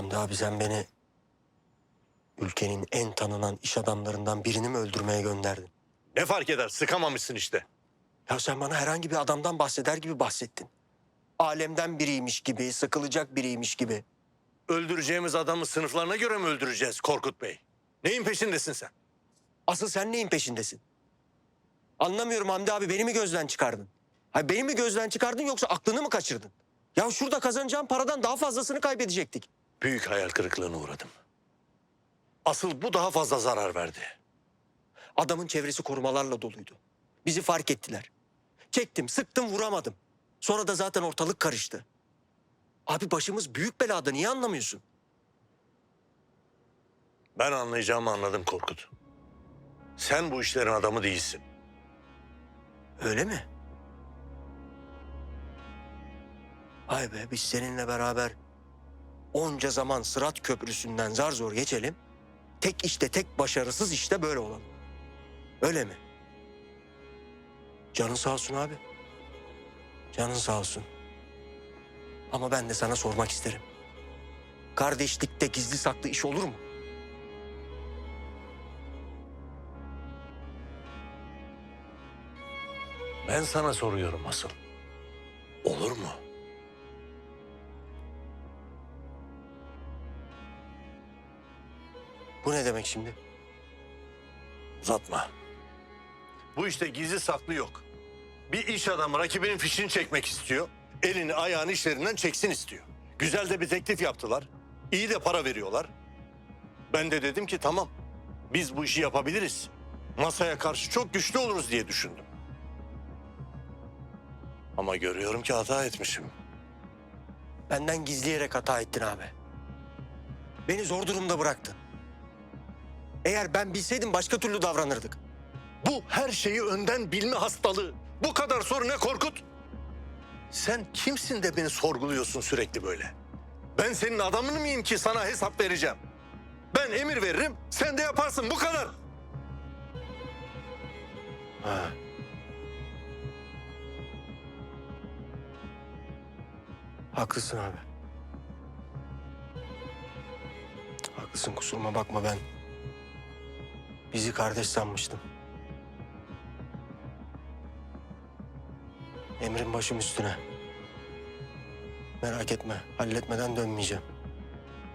Hamdi abi sen beni ülkenin en tanınan iş adamlarından birini mi öldürmeye gönderdin? Ne fark eder? Sıkamamışsın işte. Ya sen bana herhangi bir adamdan bahseder gibi bahsettin. Alemden biriymiş gibi, sıkılacak biriymiş gibi. Öldüreceğimiz adamı sınıflarına göre mi öldüreceğiz Korkut Bey? Neyin peşindesin sen? Asıl sen neyin peşindesin? Anlamıyorum Hamdi abi beni mi gözden çıkardın? Hayır beni mi gözden çıkardın yoksa aklını mı kaçırdın? Ya şurada kazanacağım paradan daha fazlasını kaybedecektik. Büyük hayal kırıklığına uğradım. Asıl bu daha fazla zarar verdi. Adamın çevresi korumalarla doluydu. Bizi fark ettiler. Çektim, sıktım, vuramadım. Sonra da zaten ortalık karıştı. Abi başımız büyük belada niye anlamıyorsun? Ben anlayacağımı anladım Korkut. Sen bu işlerin adamı değilsin. Öyle mi? Vay be biz seninle beraber onca zaman Sırat Köprüsü'nden zar zor geçelim. Tek işte tek başarısız işte böyle olalım. Öyle mi? Canın sağ olsun abi. Canın sağ olsun. Ama ben de sana sormak isterim. Kardeşlikte gizli saklı iş olur mu? Ben sana soruyorum asıl. Olur mu? Bu ne demek şimdi? Uzatma. Bu işte gizli saklı yok. Bir iş adamı rakibinin fişini çekmek istiyor. Elini ayağını işlerinden çeksin istiyor. Güzel de bir teklif yaptılar. İyi de para veriyorlar. Ben de dedim ki tamam. Biz bu işi yapabiliriz. Masaya karşı çok güçlü oluruz diye düşündüm. Ama görüyorum ki hata etmişim. Benden gizleyerek hata ettin abi. Beni zor durumda bıraktın. Eğer ben bilseydim başka türlü davranırdık. Bu her şeyi önden bilme hastalığı. Bu kadar soru ne Korkut? Sen kimsin de beni sorguluyorsun sürekli böyle? Ben senin adamın mıyım ki sana hesap vereceğim? Ben emir veririm, sen de yaparsın bu kadar. Ha. Haklısın abi. Haklısın kusuruma bakma ben. Bizi kardeş sanmıştım. Emrin başım üstüne. Merak etme, halletmeden dönmeyeceğim.